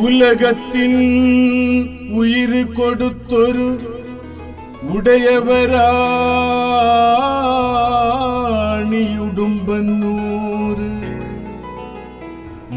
ഉലകത്തിൻ ഉയിര് കൊടുത്തൊരു ഉടയവരാണിയുടുമ്പന്നൂര്.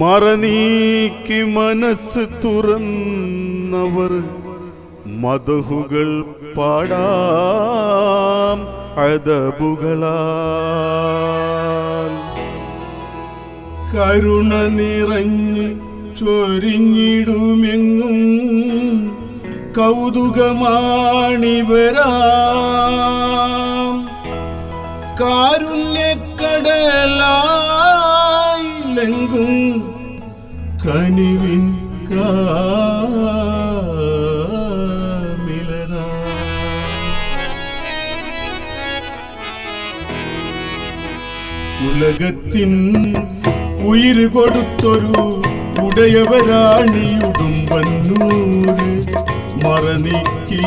മറനീക്കി മനസ്സ് തുറന്നവർ മതഹുകൾ പാടാം അതബുകളാൽ കരുണ നിറഞ്ഞ് ചൊരിഞ്ഞിടുമെങ്ങും കൗതുകമാണിവരാം. കാരുണ്യക്കടലായില്ലെങ്കും കനിവിൻ കാമിലനാ. ഉലകത്തിൻ ഉയിര് കൊടുത്തൊരു ഉടയവരാണിയുടുമ്പന്നൂര് മറനീക്കി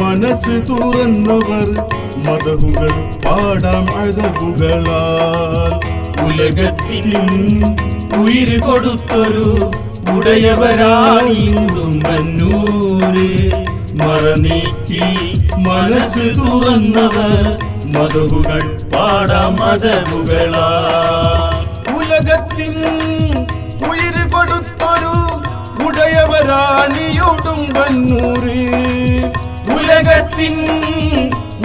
മനസ്സ് തുറന്നവർ മതവുകൾ പാടാം അഴകുകളാൽ. ഉലകത്തിൻ ഉയിര് കൊടുത്തൊരു ഉടയവരായിടുമ്പന്നൂര് മറനീക്കി മനസ്സ് തുറന്നവർ മതവുകൾ പാടാം മതവുകളാ ഉലകത്തിൻ ഉടയവരാണിയുടുമ്പന്നൂര് ഉലകത്തിൻ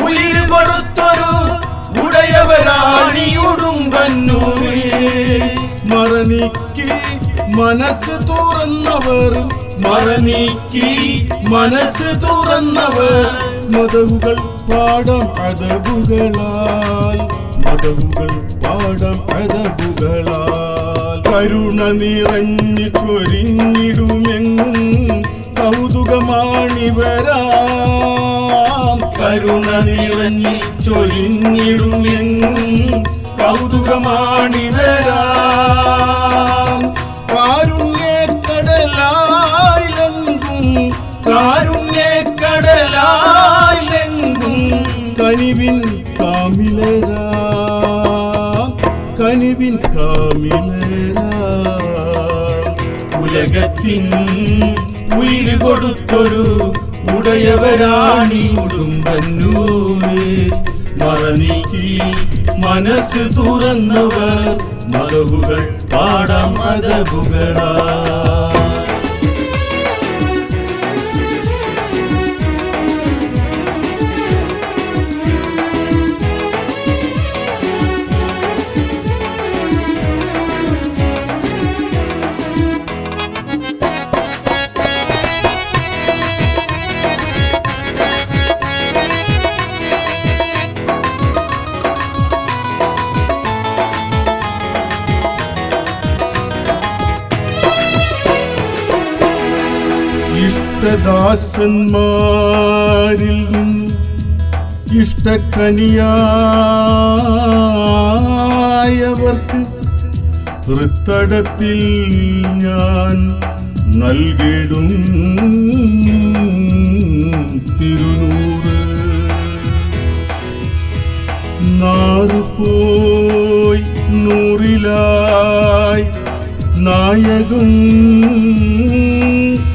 ഉയിര് കൊടുത്തൊരു ഉടയവരാണിയുടുമ്പന്നൂര് മറനീക്കി മനസ്സ് തുറന്നവർ മറനീക്കി മനസ്സ് തുറന്നവർ. മതവുകൾ പാടം അതവുകളാൽ മതവുകൾ പാടം അതവുകളാൽ കരുണ നിറഞ്ഞു ചൊരിഞ്ഞിടുമെങ്ങും കൗതുകമാണിവരാം. കരുണ നിറഞ്ഞു ചൊരിഞ്ഞിടുമെങ്ങും കൗതുകമാണിവരാം. കാരുണ്യക്കടലായിലെങ്കും കാരുണ്യക്കടലായിലെങ്കും കനിവിൻ കാമിലരാ. കനിവിൻ കാമിലരാ உலகத்தின் உயிர் கொடுத்தொரு ഉടയവരാണി മനസ്സ് തുറന്നവർ മതവുകൾ പാടാം മതവുകളാ ഇഷ്ടദാസന്മാരിൽ നിന്ന് ഇഷ്ടക്കനിയായവർക്ക് ഹൃത്തടത്തിൽ ഞാൻ നൽകിടും തിരുനൂറ്. നാറുപോയി നൂറിലായി നായകം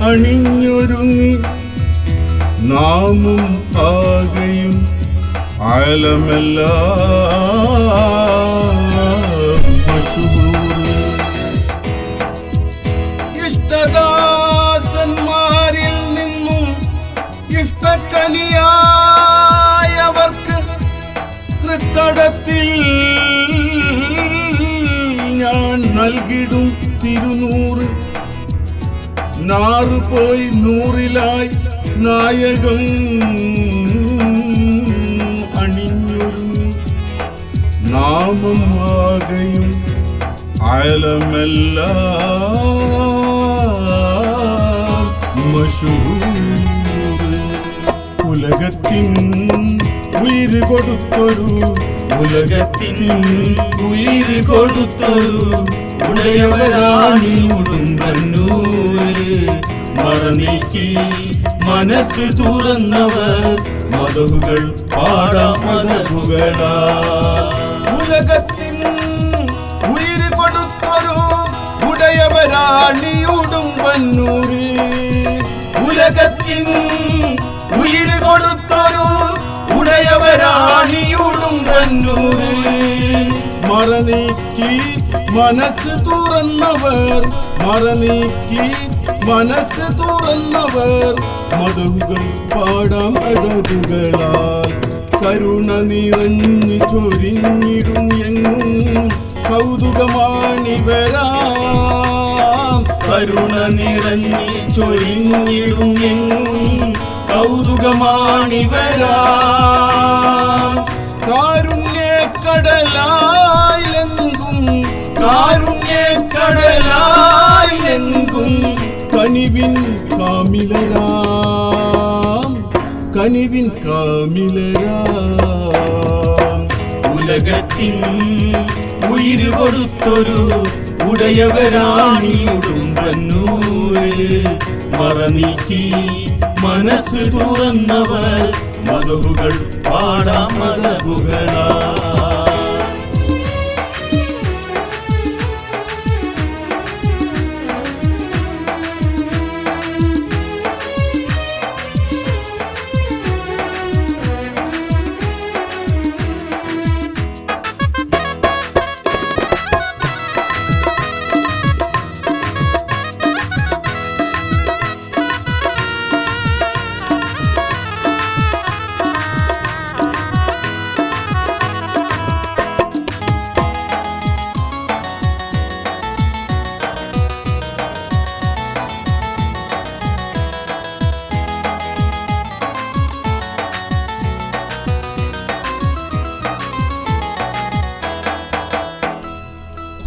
അണിഞ്ഞൊരുങ്ങി നാമും ആകെയും ഇഷ്ടദാസന്മാരിൽ നിന്നും ഇഷ്ടക്കനിയായവർക്ക് തൃത്തടത്തിൽ ഞാൻ നൽകിടും തിരുനൂറ് നാറ് പോയി നൂറിലായി നായകം അണിഞ്ഞൊരുങ്ങി നാമം ആകെയും അയലമെല്ലാം മഷൂറ് ഉലകത്തിൻ ഉയിര് കൊടുത്തൊരു ഉലകത്തിൻ ഉയിര് കൊടുത്തൊരു ഉടയവരാണി ഉടുമ്പന്നൂര് മറനീക്കി മനസ്സ് തുറന്നവർ മതവുകൾ പാടാം മതവുകളാ ഉലകത്തിൻ ഉയിര് കൊടുത്തൊരു ഉടയവരാണിയുടുമ്പൻ തന്നൂര് ഉലകത്തിൻ ഉയിര് കൊടുത്തൊരു ഉടയവരാണിയുടും തന്നൂര് മറനീക്കി മനസ്സ് തുറന്നവർ മറനീക്കി. മനസ്സ് തുറന്നവർ മതവുകൾ പാടാം അടവുകളാൽ കരുണ നിറഞ്ഞു ചൊരിഞ്ഞിടും എങ്ങും. കൗതുകമാണിവരാം. കരുണ നിറഞ്ഞി ചൊരിഞ്ഞിടുമെങ്ങും കൗതുകമാണിവരാ. കാരുണ്യക്കടലായിലെങ്കും കാരുണ്യക്കടലായിലെങ്കും കനിവിൻ കാമിലരാം. കനിവിൻ കാമിലരാം. ഉലകത്തിൻ ഉയിര് കൊടുത്തൊരു ഉടയവരാണിയുടും തന്നൂര് മറനീക്കി മനസ്സ് തുറന്നവർ മതവുകൾ പാടാം മതവുകളാ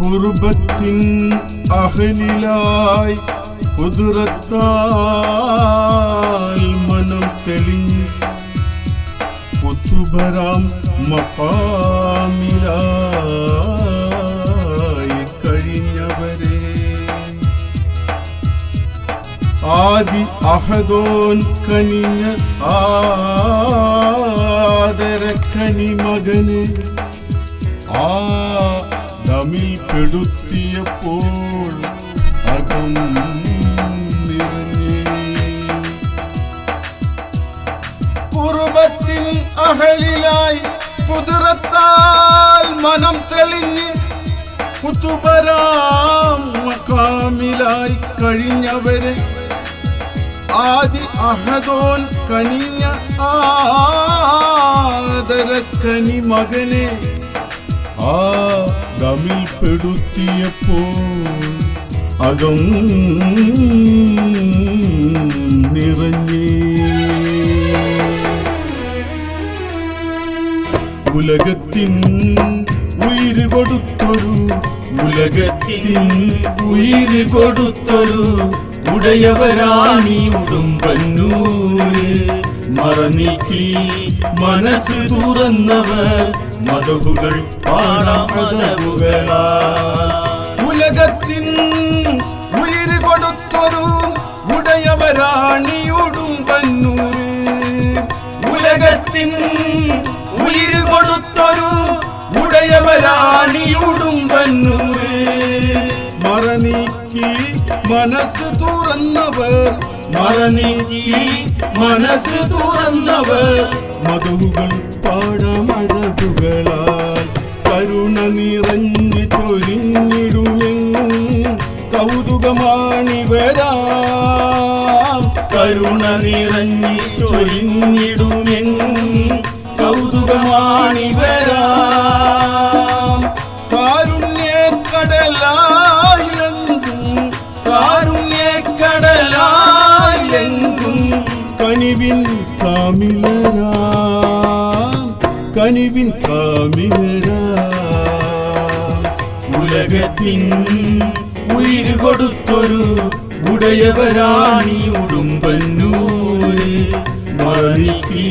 കുർബത്തിൻ അഹലിലായി കുതിരത്താൽ മനം തെളിഞ്ഞ് കുത്തുബരാം മപ്പാമിലായി കഴിഞ്ഞവരെ. ആദി അഹദോൻ കനിഞ്ഞ ആദരക്കനി മകന് ആ തമിൽ പെടുത്തിയപ്പോൾ അകം നിറഞ്ഞേ. കുറുബത്തിൽ അഹലിലായി കുതിരത്താൽ മനം തെളിഞ്ഞ് കുത്തുബരാം മക്കാമിലായി കഴിഞ്ഞവരെ. ആദി അഹദോൻ കനിഞ്ഞ ആദരക്കനി മകനെ. ആ ദമിൽ പെടുത്തിയപ്പോൾ അകം നിറഞ്ഞേ ഉലകത്തിൻ ഉയിര് കൊടുത്തൊരു ഉലകത്തിൻ ഉയിര് കൊടുത്തൊരു ഉടയവരാണി ഉടുമ്പന്നൂര് മറനീക്കി മനസ്സ് തുറന്നവർ മതവുകൾ പാടാം മതവുകളാ ഉലകത്തിൻ ഉയിര് കൊടുത്തൊരു ഉടയവരാണിയോടും കണ്ണൂര്. ഉലകത്തിൻ ഉയിര് കൊടുത്തൊരു ഉടയവരാണിയുടും കണ്ണൂര്. മറനീക്കി മനസ്സ് തുറന്നവർ മറനീക്കി മനസ്സ് തുറന്നവർ മധുകൾ പാടമഴകുകളാൽ കരുണ നിറഞ്ഞു ചൊരിഞ്ഞിടുമെന്നും കൗതുകമാണിവരാം കരുണ നിറഞ്ഞ് ചൊരിഞ്ഞിടുമെന്നും കൗതുകമാണിവരാം കനിവിൻ കാമിലരാം കനിവിൻ കാമിലരാം ഉലകത്തിൻ ഉയിര് കൊടുത്തൊരു ഉടയവരാണി ഉടുമ്പന്നൂര് മറനീക്കി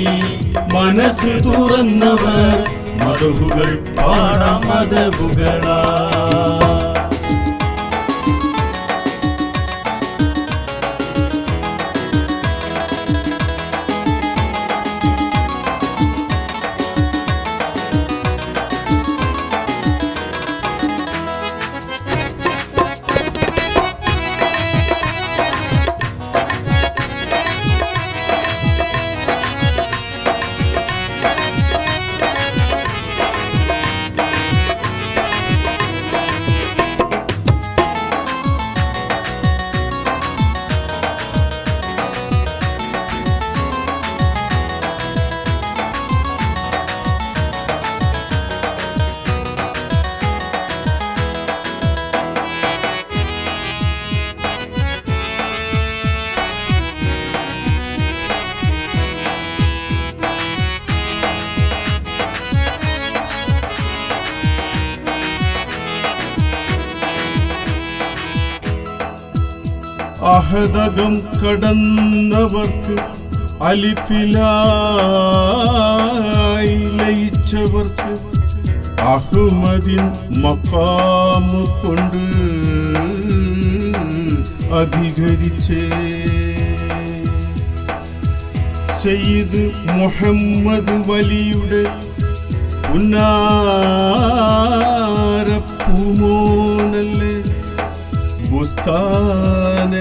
മനസ്സ് തുറന്നവർ മതവുകൾ പാടാം മതവുകളാ അഹതകം കടന്നവർക്ക് അലിഫിലായി ലയിച്ചവർക്ക് അഹ്മദിൻ കൊണ്ട് അധികരിച്ചേ. സെയ്ദ് മുഹമ്മദ് വലിയുടെ ഉന്നാരപ്പൂമോനല്ലേ? ബുസ്താന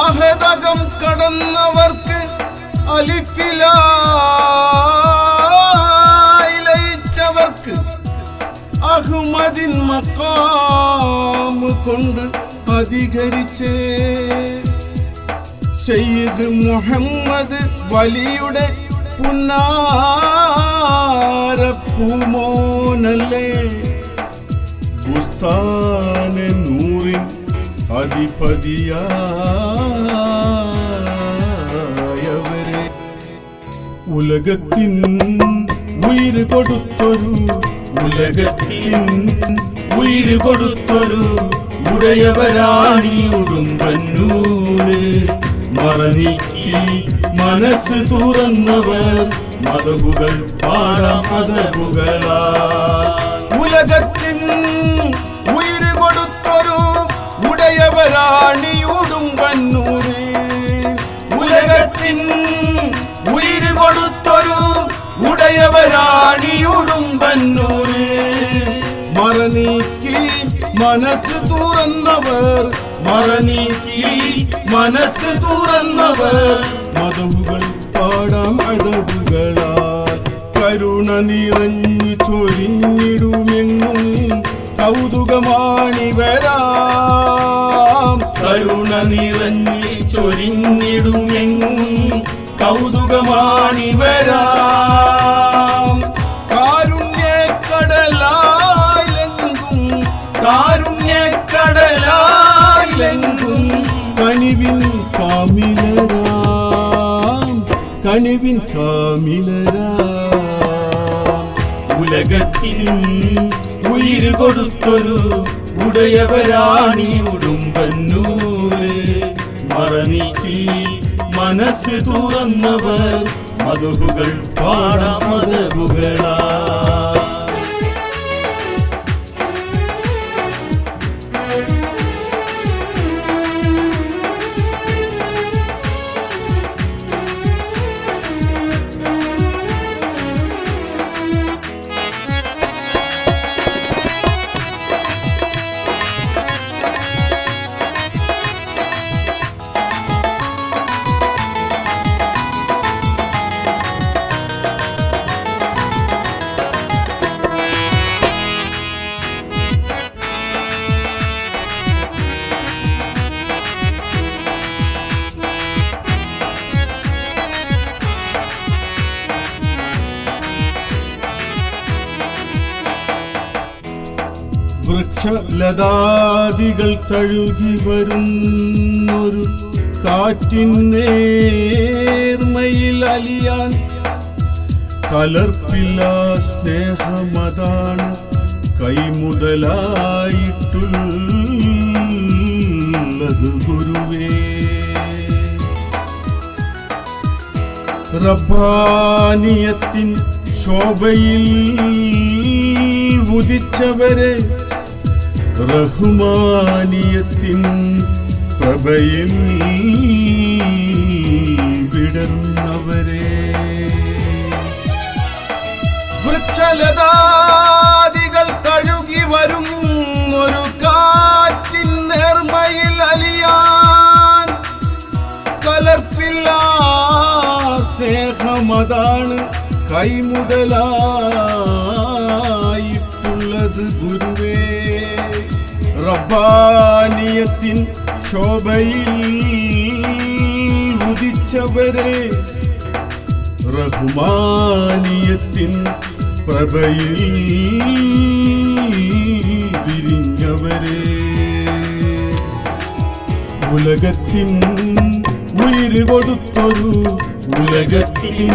അഹതകം കടന്നവർക്ക് അലിഫിലായി ഇലയിച്ചവർക്ക് അഹ്മദിൻ മക്കാമ കൊണ്ട് അധികരിച്ചേ. സയ്യിദ് മുഹമ്മദ് വലിയുടെ പുന്നാരപ്പൂമോനല്ലേ ബുസ്താന നൂറിൻ അധിപതിയായവരെ. ഉലകത്തിൻ ഉയിര് കൊടുത്തൊരു ഉലകത്തിൻ ഉയിര് കൊടുത്തൊരു ഉടയവരാണി ഉടുമ്പന്നൂര് മറനീക്കി മനസ്സ് തുറന്നവർ മതകുകൾ പാടാം അതകുകളാ ഉലകത്തിൻ ഉയിര് കൊടുത്തൊരു ഉടയവരാണിയൂടും വന്നൂര് ഉലകത്തിൻ ഉയിര് കൊടുത്തൊരു ഉടയവരാണിയൂടും വന്നൂര് മറനീക്കി മനസ്സ് തുറന്നവർ മറനീക്കി മനസ്സ് തുറന്നവർ മതവുകൾ പാടാം അടവുകളാൽ കരുണ നിറഞ്ഞു ചൊരിഞ്ഞിടുമെങ്ങും കൗതുകമാണിവരാം. കരുണ നിറഞ്ഞു ചൊരിഞ്ഞിടുമെങ്ങും കൗതുകമാണിവരാം. കനിവിൻ കാമിലരാം ഉലകത്തിനും ഉയിര് കൊടുത്തൊരു ഉടയവരാണി ഉടുമ്പന്നൂര്. മറനീക്കി മനസ്സ് തുറന്നവർ മതകുകൾ പാടാം മതകുകളാ വൃക്ഷലതാദികൾ തഴുകി വരുന്നൊരു കാറ്റിൻ നേർമയിൽ അലിയാൻ കലർപ്പില്ല സ്നേഹമതാണ് കൈമുതലായിട്ടുള്ളത് ഗുരുവേ റബ്ബാനിയത്തിൻ ശോഭയിൽ ഉദിച്ചവരെ റഹ്മാനിയത്തിൻ പ്രഭയിൽ വിടർന്നവരെ വൃക്ഷലതാദികൾ കഴുകി വരും ഒരു കാറ്റിൻ നേർമയിൽ അലിയാൻ. കലർപ്പില്ല സ്നേഹമതാണ് കൈമുതലായിട്ടുള്ളത് റബ്ബാനിയത്തിൻ ശോഭയിൽ ഉദിച്ചവരെ റഹുമാനീയത്തിൻ പ്രഭയിൽ പിരിഞ്ഞവരെ. ഉലകത്തിൻ ഉയിര് കൊടുത്തൊരു ഉലകത്തിൻ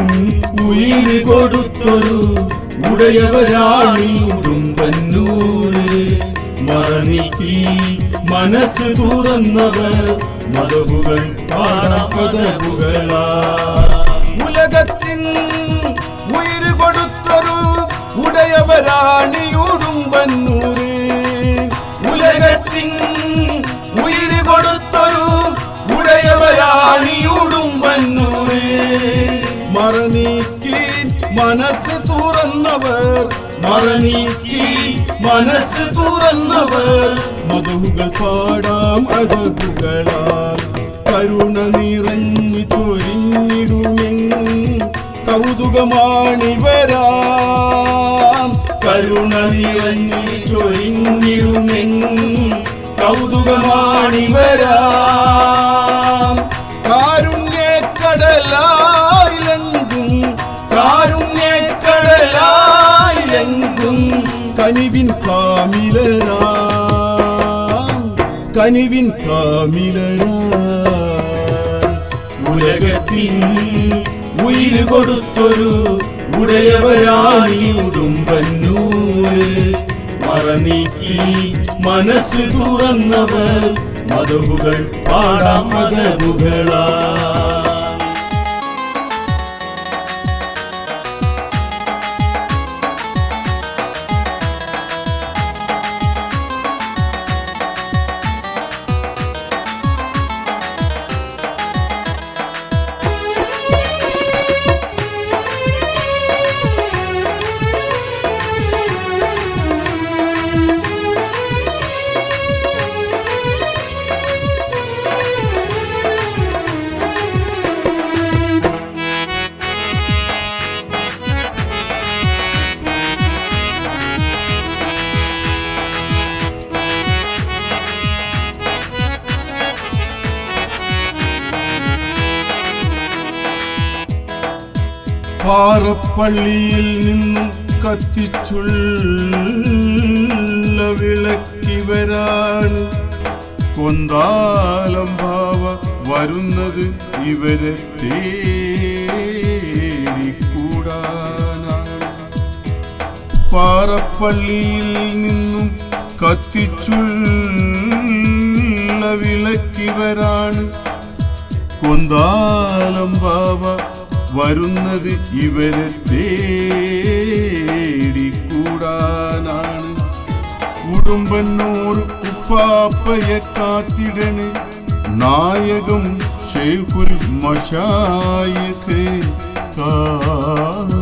ഉയിര് കൊടുത്തൊരു ഉടയവരാണി ഉടുമ്പന്നൂര് മറനീക്കി മനസ്സ് തുറന്നവർ മതവുകൾ പാടപതവുകളാ ഉലകത്തിൻ ഉയിര് കൊടുത്തൊരു ഉടയവരാണിയുടുമ്പന്നൂര് ഉലകത്തിൻ ഉയര് കൊടുത്തൊരു ഉടയവരാണിയുടുമ്പന്നൂര് മറനീക്കി മനസ്സ് തുറന്നവർ മറനീക്കി മനസ്സ് തുറന്നവർ മതവുകൾ പാടാം അതകുകളാൽ കരുണ നിറഞ്ഞു ചൊരിഞ്ഞിടുമെന്നും കൗതുകമാണിവരാം. കരുണ നിറഞ്ഞു ചൊരിഞ്ഞിടുമെന്നും കൗതുകമാണിവരാം. കനിവിൻ ഉലകത്തിൻ ഉയിര് കൊടുത്തൊരു ഉടയവരായി ഉടുമ്പന്നൂര് മറനീക്കി മനസ്സ് തുറന്നവർ മതവുകൾ പാടാം മതവുകളാ പാറപ്പള്ളിയിൽ നിന്നും കത്തിച്ചുള്ള വിളക്കി വരാൻ കൊന്താലം ഭാവ വരുന്നത് ഇവരെ പാറപ്പള്ളിയിൽ നിന്നും കത്തിച്ചുള്ള വിളക്കി വരാണ് കൊന്താലം ബാബ വരുന്നത് ഇവരെ തേടിക്കൂടാനാണ്. ഉടുമ്പന്നൂർ ഉപ്പാപ്പയെ കാത്തിടണ്. നായകം ഷെയ്ഖുൽ മഷായക്ക് കാത്തിടണേ.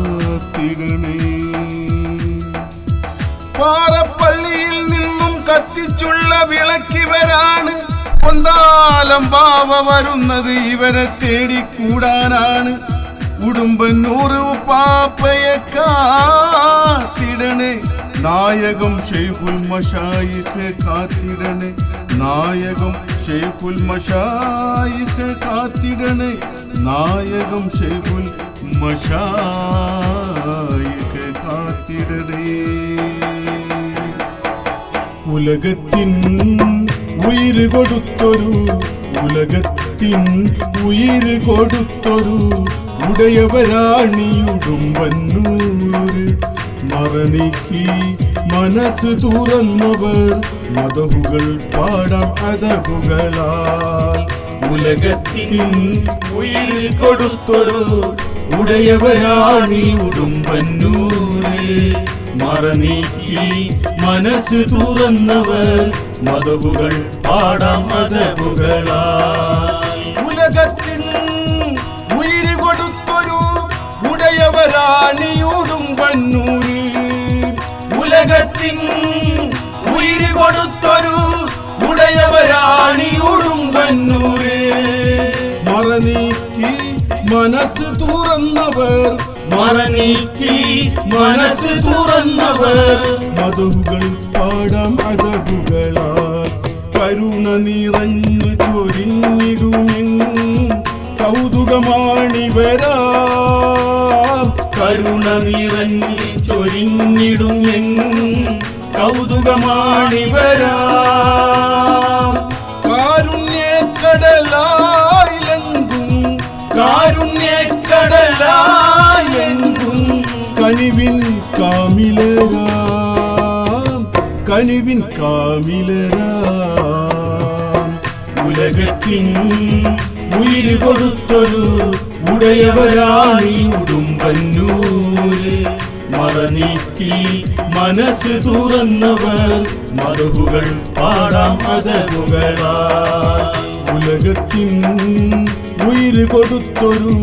പാറപ്പള്ളിയിൽ നിന്നും കത്തിച്ചുള്ള വിളക്കിവരാണ്. കൊന്താലം ബാവ വരുന്നത് ഇവരെ തേടിക്കൂടാനാണ്. ഉടുമ്പന്നൂറ് ഉപ്പാപ്പയെ കാത്തിടണേ. നായകം ഷെയ്ഖുൽ മഷായിക്ക് കാത്തിടണേ. നായകം ഷെയ്ഖുൽ മഷായിക്ക് കാത്തിടണേ. നായകം ഷെയ്ഖുൽ മഷായിക്ക് കാത്തിടണേ. ഉലകത്തിൻ ഉയിര് കൊടുത്തൊരു ഉലകത്തിൻ ഉയിര് കൊടുത്തൊരു ഉടയവരാണിയുടുമ്പന്നൂര് മറനീക്കി മനസ്സ് തുറന്നവർ മതവുകൾ പാടാം അതവുകളാൽ ഉലകത്തിൻ ഉയിര് കൊടുത്തൊരു ഉടയവരാണിയുടും ഉടുമ്പന്നൂര് മറനീക്കി മനസ്സ് തുറന്നവർ മതവുകൾ പാടാം മതവുകളായി ഉലകത്തിൻ ഉടയവരാണിയുടുമ്പന്നൂര് ഉലകത്തിൻ ഉയിര് കൊടുത്തൊരു ഉടയവരാണി ഉടുമ്പന്നൂര് മറനീക്കി മനസ്സ് തുറന്നവർ മറനീക്കി മനസ്സ് തുറന്നവർ. മതവുകൾ പാടാം അതവുകളാൽ കരുണ നിറഞ്ഞു ചൊരിഞ്ഞിടുമെങ്ങും കൗതുകമാണിവരാ കരുണ നിറഞ്ഞിച്ചൊരിഞ്ഞിടും എങ്ങും കൗതുകമാണിവരാ. കാരുണ്യക്കടലായിലെങ്കും കാരുണ്യക്കടലായെങ്കും കനിവിൻ കാമിലരാ കനിവിൻ കാമിലരാ. ഉലകത്തിൻ ഉയിര് കൊടുത്തൊരു ഉടയവരാണി ഉടുമ്പന്നൂര്. മറനീക്കി മനസ്സ് തുറന്നവർ മറുപുകൾ പാടാം അതകുകളാ ഉലകത്തിൻ ഉയിര് കൊടുത്തൊരു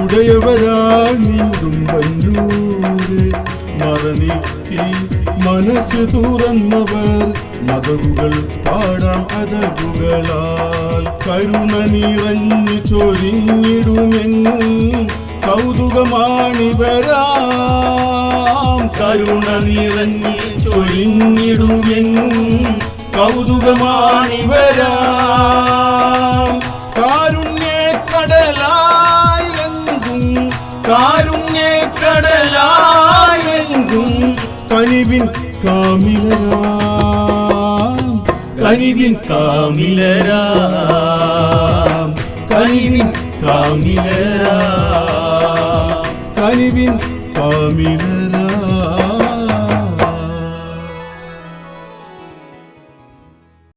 ഉടയവരാണിടും വന്നൂര് മറനീക്കി മനസ്സ് തുറന്നവർ മതവുകൾ പാടാം അതകുകളാൽ കരുണ നിറഞ്ഞു ചൊരിഞ്ഞിടുമെന്നും കൗതുകമാണിവരാം. കരുണ നിറഞ്ഞു ചൊരിഞ്ഞിടുമെന്നും കൗതുകമാണിവരാം. കാരുണ്യേ കാരുണ്യക്കടലായെങ്കും കനിവിൻ കാമിലരാം കനിവിൻ കാമിലരാം കനിവിൻ കാമിലരാം കനിവിൻ കാമിലരാം